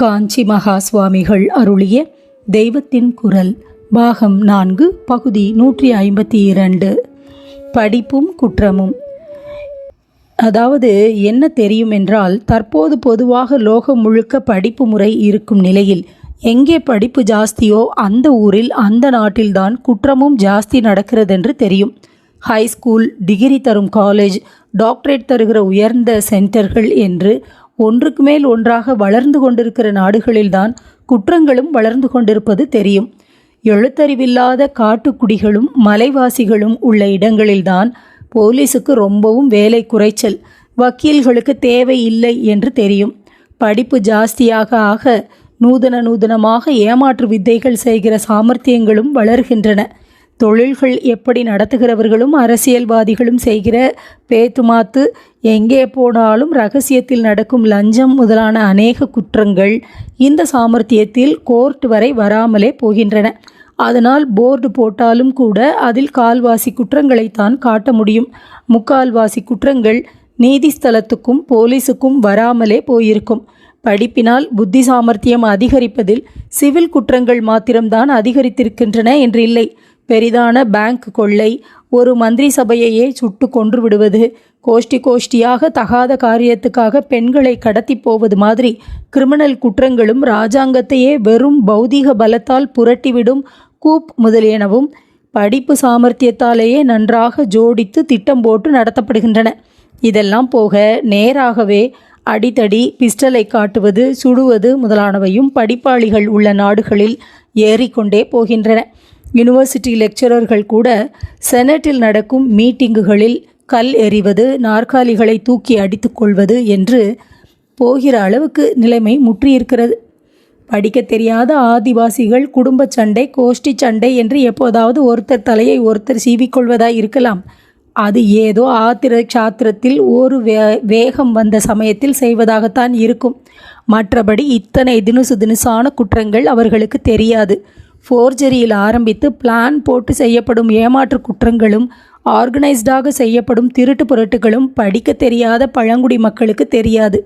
காஞ்சி மகா சுவாமிகள் அருளிய தெய்வத்தின் குரல் பாகம் நான்கு பகுதி நூற்றி ஐம்பத்தி இரண்டு. படிப்பும் குற்றமும். அதாவது என்ன தெரியும் என்றால் தற்போது பொதுவாக லோகம் முழுக்க படிப்பு முறை இருக்கும் நிலையில் எங்கே படிப்பு ஜாஸ்தியோ அந்த ஊரில் அந்த நாட்டில்தான் குற்றமும் ஜாஸ்தி நடக்கிறதென்று தெரியும். ஹை ஸ்கூல் டிகிரி தரும் காலேஜ் டாக்டரேட் தருகிற உயர்ந்த சென்டர்கள் என்று ஒன்றுக்கு மேல் ஒன்றாக வளர்ந்து கொண்டிருக்கிற நாடுகளில்தான் குற்றங்களும் வளர்ந்து கொண்டிருப்பது தெரியும். எழுத்தறிவில்லாத காட்டுக்குடிகளும் மலைவாசிகளும் உள்ள இடங்களில்தான் போலீஸுக்கு ரொம்பவும் வேலை குறைச்சல். வக்கீல்களுக்கு தேவை இல்லை என்று தெரியும். படிப்பு ஜாஸ்தியாக ஆக நூதன நூதனமாக ஏமாற்று வித்தைகள் செய்கிற சாமர்த்தியங்களும் வளர்கின்றன. தொழில்கள் எப்படி நடத்துகிறவர்களும் அரசியல்வாதிகளும் செய்கிற பேத்துமாத்து எங்கே போனாலும் ரகசியத்தில் நடக்கும் லஞ்சம் முதலான அநேக குற்றங்கள் இந்த சாமர்த்தியத்தில் கோர்ட் வரை வராமலே போகின்றன. அதனால் போர்டு போட்டாலும் கூட அதில் கால்வாசி குற்றங்களைத்தான் காட்ட முடியும். முக்கால்வாசி குற்றங்கள் நீதிஸ்தலத்துக்கும் போலீஸுக்கும் வராமலே போயிருக்கும். படிப்பினால் புத்தி சாமர்த்தியம் அதிகரிப்பதில் சிவில் குற்றங்கள் மாத்திரம்தான் அதிகரித்திருக்கின்றன என்று இல்லை பெரிதான பேங்க் கொள்ளை ஒரு மந்திரி சபையையே சுட்டு கொன்று விடுவது. கோஷ்டி கோஷ்டியாக தகாத காரியத்துக்காக பெண்களை கடத்தி போவது மாதிரி கிரிமினல் குற்றங்களும் ராஜாங்கத்தையே வெறும் பௌதீக பலத்தால் புரட்டிவிடும் கூப் முதலியனவும் படிப்பு சாமர்த்தியத்தாலேயே நன்றாக ஜோடித்து திட்டம் போட்டு நடத்தப்படுகின்றன. இதெல்லாம் போக நேராகவே அடித்தடி பிஸ்டலை காட்டுவது சுடுவது முதலானவையும் படிப்பாளிகள் உள்ள நாடுகளில் ஏறிக்கொண்டே போகின்றன. யூனிவர்சிட்டி லெக்சரர்கள் கூட செனட்டில் நடக்கும் மீட்டிங்குகளில் கல் எறிவது நாற்காலிகளை தூக்கி அடித்துக்கொள்வது என்று போகிற அளவுக்கு நிலைமை முற்றியிருக்கிறது. படிக்க தெரியாத ஆதிவாசிகள் குடும்ப சண்டை கோஷ்டி சண்டை என்று எப்போதாவது ஒருத்தர் தலையை ஒருத்தர் சீவிக்கொள்வதாய் இருக்கலாம். அது ஏதோ ஆத்திர சாத்திரத்தில் ஒரு வே வேகம் வந்த சமயத்தில் செய்வதாகத்தான் இருக்கும். மற்றபடி இத்தனை தினுசு தினுசான குற்றங்கள் அவர்களுக்கு தெரியாது. ஃபோர்ஜரியில் ஆரம்பித்து பிளான் போட்டு செய்யப்படும் ஏமாற்று குற்றங்களும் ஆர்கனைஸ்டாக செய்யப்படும் திருட்டு புரட்டுகளும் படிக்க தெரியாத பழங்குடி மக்களுக்கு தெரியாது.